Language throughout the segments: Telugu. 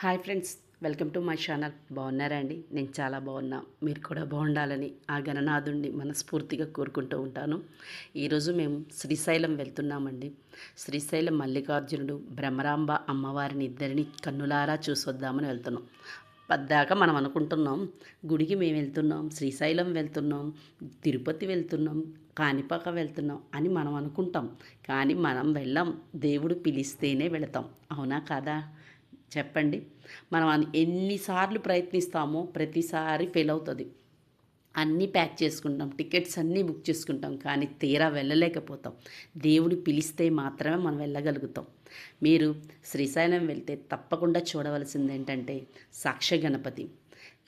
Hi friends welcome to my channel. బాగున్నారా అండి? నేను చాలా బాగున్నా. మీరు కూడా బాగుండాలని ఆ గణనాథుణ్ణి మనస్ఫూర్తిగా కోరుకుంటూ ఉంటాను. ఈరోజు మేము శ్రీశైలం వెళ్తున్నామండి. శ్రీశైలం మల్లికార్జునుడు భ్రమరాంబ అమ్మవారిని ఇద్దరిని కన్నులారా చూసొద్దామని వెళ్తున్నాం. పద్దాక మనం అనుకుంటున్నాం గుడికి మేము వెళ్తున్నాం శ్రీశైలం వెళ్తున్నాం తిరుపతి వెళ్తున్నాం కాణిపాక వెళ్తున్నాం అని మనం అనుకుంటాం. కానీ మనం వెళ్ళాం దేవుడు పిలిస్తేనే వెళతాం. అవునా కాదా? చెప్పండి. మనం ఎన్నిసార్లు ప్రయత్నిస్తామో ప్రతిసారి ఫెయిల్ అవుతుంది. అన్నీ ప్యాక్ చేసుకుంటాం టికెట్స్ అన్నీ బుక్ చేసుకుంటాం కానీ తీరా వెళ్ళలేకపోతాం. దేవుడు పిలిస్తే మాత్రమే మనం వెళ్ళగలుగుతాం. మీరు శ్రీశైలం వెళ్తే తప్పకుండా చూడవలసింది ఏంటంటే సాక్ష గణపతి.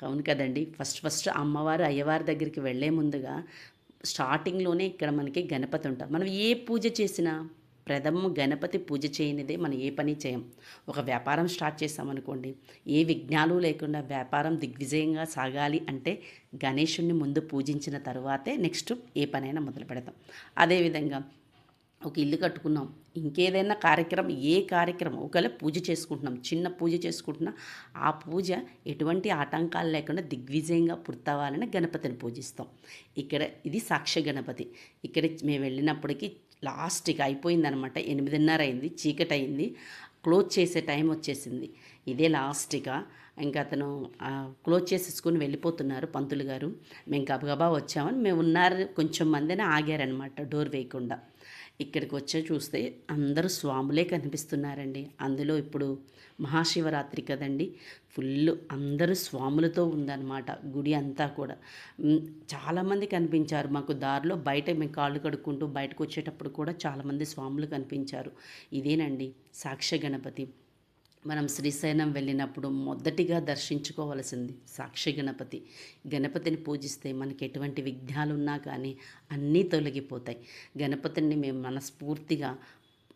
అవును కదండి. ఫస్ట్ ఫస్ట్ అమ్మవారు అయ్యవారి దగ్గరికి వెళ్ళే ముందుగా స్టార్టింగ్లోనే ఇక్కడ మనకి గణపతి ఉంటారు మనం ఏ పూజ చేసినా ప్రథమ గణపతి పూజ చేయనిదే మనం ఏ పని చేయం. ఒక వ్యాపారం స్టార్ట్ చేసామనుకోండి ఏ విఘ్నాలు లేకుండా వ్యాపారం దిగ్విజయంగా సాగాలి అంటే గణేషుణ్ణి ముందు పూజించిన తర్వాతే నెక్స్ట్ ఏ పనైనా మొదలు పెడతాం. అదేవిధంగా ఒక ఇల్లు కట్టుకున్నాం ఇంకేదైనా కార్యక్రమం ఏ కార్యక్రమం ఒకవేళ పూజ చేసుకుంటున్నాం చిన్న పూజ చేసుకుంటున్నా ఆ పూజ ఎటువంటి ఆటంకాలు లేకుండా దిగ్విజయంగా పూర్తవ్వాలని గణపతిని పూజిస్తాం. ఇక్కడ ఇది సాక్ష్య గణపతి. ఇక్కడ మేము వెళ్ళినప్పటికీ లాస్ట్గా అయిపోయిందనమాట. ఎనిమిదిన్నర అయింది చీకటి అయింది క్లోజ్ చేసే టైం వచ్చేసింది. ఇదే లాస్ట్గా. ఇంకా అతను క్లోజ్ చేసేసుకుని వెళ్ళిపోతున్నారు పంతులు గారు. మేము గబగబా వచ్చామని మేము ఉన్నారు కొంచెం మందిని ఆగారనమాట డోర్ వేయకుండా. ఇక్కడికి వచ్చే చూస్తే అందరూ స్వాములే కనిపిస్తున్నారండి. అందులో ఇప్పుడు మహాశివరాత్రి కదండి. ఫుల్ అందరూ స్వాములతో ఉందన్నమాట గుడి అంతా కూడా. చాలామంది కనిపించారు. మాకు దారిలో బయట మేము కాళ్ళు కడుక్కుంటూ బయటకు వచ్చేటప్పుడు కూడా చాలామంది స్వాములు కనిపించారు. ఇదేనండి సాక్ష్య గణపతి. మనం శ్రీశైలం వెళ్ళినప్పుడు మొదటిగా దర్శించుకోవలసింది సాక్షి గణపతి. గణపతిని పూజిస్తే మనకి ఎటువంటి విఘ్నాలు ఉన్నా కానీ అన్నీ తొలగిపోతాయి. గణపతిని మేము మనస్ఫూర్తిగా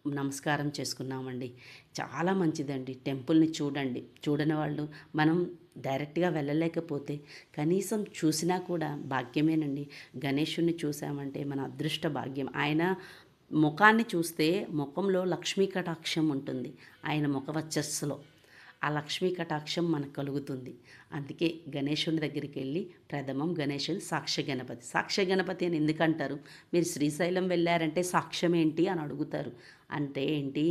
నమస్కారం చేసుకున్నామండి. చాలా మంచిదండి. టెంపుల్ని చూడండి. చూడని వాళ్ళు మనం డైరెక్ట్గా వెళ్ళలేకపోతే కనీసం చూసినా కూడా భాగ్యమేనండి. గణేషుణ్ణి చూసామంటే మన అదృష్ట భాగ్యం. ఆయన ముఖాన్ని చూస్తే ముఖంలో లక్ష్మీ కటాక్షం ఉంటుంది. ఆయన ముఖ వచ్చస్సులో ఆ లక్ష్మీ కటాక్షం మనకు కలుగుతుంది. అందుకే గణేశుని దగ్గరికి వెళ్ళి ప్రథమం గణేశుని సాక్ష్య గణపతి. సాక్ష్య గణపతి అని ఎందుకంటారు? మీరు శ్రీశైలం వెళ్ళారంటే సాక్ష్యం ఏంటి అని అడుగుతారు. అంటే ఏంటి?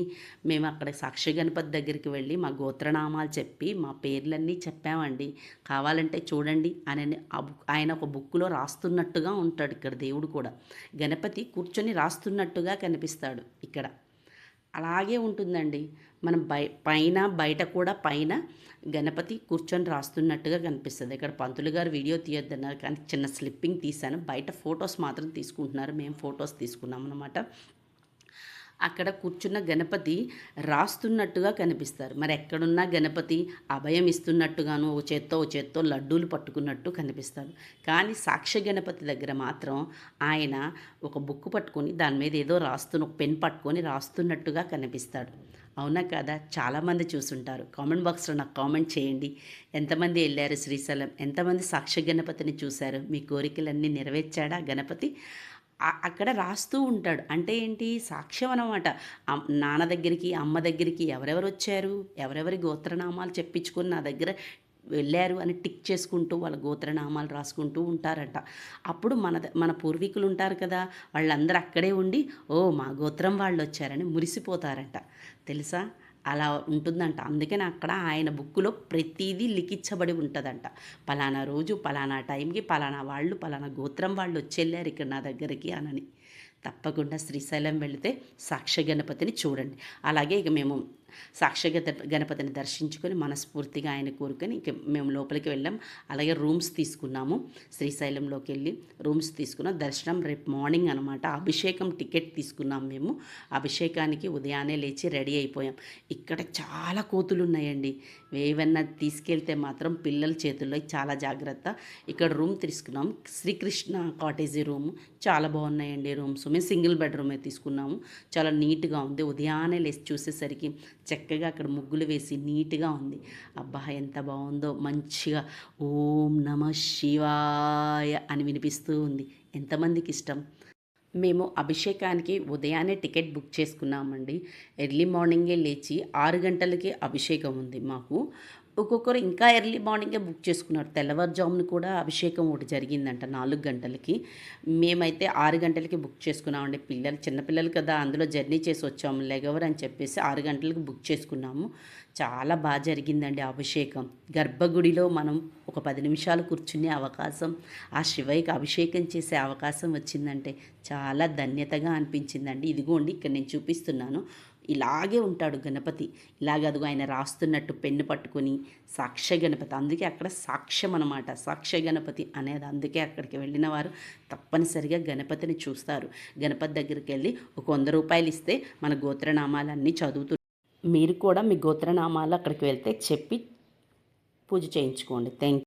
మేము అక్కడ సాక్షి గణపతి దగ్గరికి వెళ్ళి మా గోత్రనామాలు చెప్పి మా పేర్లన్నీ చెప్పామండి. కావాలంటే చూడండి అని ఆ బుక్ ఆయన ఒక బుక్లో రాస్తున్నట్టుగా ఉంటాడు ఇక్కడ దేవుడు కూడా. గణపతి కూర్చొని రాస్తున్నట్టుగా కనిపిస్తాడు ఇక్కడ. అలాగే ఉంటుందండి. మనం బయ పైన బయట కూడా పైన గణపతి కూర్చొని రాస్తున్నట్టుగా కనిపిస్తుంది. ఇక్కడ పంతులు గారు వీడియో తీయొద్దన్నారు కానీ చిన్న స్లిప్పింగ్ తీశాను. బయట ఫొటోస్ మాత్రం తీసుకుంటున్నారు. మేము ఫొటోస్ తీసుకున్నాం అనమాట అక్కడ కూర్చున్న గణపతి రాస్తున్నట్టుగా కనిపిస్తారు. మరి ఎక్కడున్నా గణపతి అభయం ఇస్తున్నట్టుగాను ఓ చేత్తో ఓ చేత్తో లడ్డూలు పట్టుకున్నట్టు కనిపిస్తాడు కానీ సాక్ష గణపతి దగ్గర మాత్రం ఆయన ఒక బుక్ పట్టుకొని దాని మీద ఏదో రాస్తున్న ఒక పెన్ పట్టుకొని రాస్తున్నట్టుగా కనిపిస్తాడు. అవునా కదా? చాలామంది చూసుంటారు. కామెంట్ బాక్స్లో నాకు కామెంట్ చేయండి. ఎంతమంది వెళ్ళారు శ్రీశైలం? ఎంతమంది సాక్ష్య గణపతిని చూశారు? మీ కోరికలన్నీ నెరవేర్చాడా గణపతి? అక్కడ రాస్తూ ఉంటాడు. అంటే ఏంటి? సాక్ష్యం అనమాట నాన్న దగ్గరికి అమ్మ దగ్గరికి ఎవరెవరు వచ్చారు? ఎవరెవరి గోత్రనామాలు చెప్పించుకొని నా దగ్గర వెళ్ళారు అని టిక్ చేసుకుంటూ వాళ్ళ గోత్రనామాలు రాసుకుంటూ ఉంటారట. అప్పుడు మన ద- మన పూర్వీకులు ఉంటారు కదా వాళ్ళందరూ అక్కడే ఉండి ఓ మా గోత్రం వాళ్ళు వచ్చారని మురిసిపోతారట. తెలుసా? అలా ఉంటుందంట. అందుకని అక్కడ ఆయన బుక్కులో ప్రతిదీ లిఖించబడి ఉంటుందంట. పలానా రోజు పలానా టైంకి పలానా వాళ్ళు పలానా గోత్రం వాళ్ళు వచ్చెళ్ళారు ఇక్కడ నా దగ్గరికి అనని. తప్పకుండా శ్రీశైలం వెళితే సాక్షి గణపతిని చూడండి. అలాగే ఇక మేము సాక్షిగా గణపతిని దర్శించుకొని మనస్ఫూర్తిగా ఆయన కోరుకొని ఇంక మేము లోపలికి వెళ్ళాం. అలాగే రూమ్స్ తీసుకున్నాము. శ్రీశైలంలోకి వెళ్ళి రూమ్స్ తీసుకున్నాం. దర్శనం రేపు మార్నింగ్ అనమాట అభిషేకం టికెట్ తీసుకున్నాం మేము. అభిషేకానికి ఉదయాన్నే లేచి రెడీ అయిపోయాం. ఇక్కడ చాలా కోతులు ఉన్నాయండి ఏవన్నా తీసుకెళ్తే మాత్రం పిల్లల చేతుల్లో చాలా జాగ్రత్త. ఇక్కడ రూమ్ తీసుకున్నాం. Srikrishna cottage room. చాలా బాగున్నాయండి రూమ్స్. మేము సింగిల్ బెడ్రూమే తీసుకున్నాము. చాలా నీట్గా ఉంది. ఉదయాన్నే లేచి చూసేసరికి చక్కగా అక్కడ ముగ్గులు వేసి నీట్గా ఉంది. అబ్బా ఎంత బాగుందో. మంచిగా ఓం నమ శివాయ అని వినిపిస్తూ ఉంది. ఎంతమందికి ఇష్టం? మేము అభిషేకానికి ఉదయాన్నే టికెట్ బుక్ చేసుకున్నామండి. ఎర్లీ మార్నింగే లేచి ఆరు గంటలకి అభిషేకం ఉంది మాకు. ఒక్కొక్కరు ఇంకా ఎర్లీ మార్నింగే బుక్ చేసుకున్నారు. తెల్లవారుజామున కూడా అభిషేకం ఒకటి జరిగిందంట నాలుగు గంటలకి. మేమైతే ఆరు గంటలకి బుక్ చేసుకున్నామండి. పిల్లలు చిన్నపిల్లలు కదా అందులో జర్నీ చేసి వచ్చాము లెగవర్ అని చెప్పేసి ఆరు గంటలకు బుక్ చేసుకున్నాము. చాలా బాగా జరిగిందండి అభిషేకం. గర్భగుడిలో మనం ఒక పది నిమిషాలు కూర్చునే అవకాశం ఆ శివయ్యకి అభిషేకం చేసే అవకాశం వచ్చిందంటే చాలా ధన్యతగా అనిపించిందండి. ఇదిగోండి ఇక్కడ నేను చూపిస్తున్నాను. ఇలాగే ఉంటాడు గణపతి. ఇలాగ అదిగో ఆయన రాస్తున్నట్టు పెన్ను పట్టుకొని సాక్ష్య గణపతి. అందుకే అక్కడ సాక్ష్యం అనమాట సాక్ష్య గణపతి అనేది అందుకే అక్కడికి వెళ్ళిన వారు తప్పనిసరిగా గణపతిని చూస్తారు. గణపతి దగ్గరికి వెళ్ళి ఒక వంద రూపాయలు ఇస్తే మన గోత్రనామాలన్నీ చదువుతూ మీరు కూడా మీ గోత్రనామాలు అక్కడికి వెళ్తే చెప్పి పూజ చేయించుకోండి. థ్యాంక్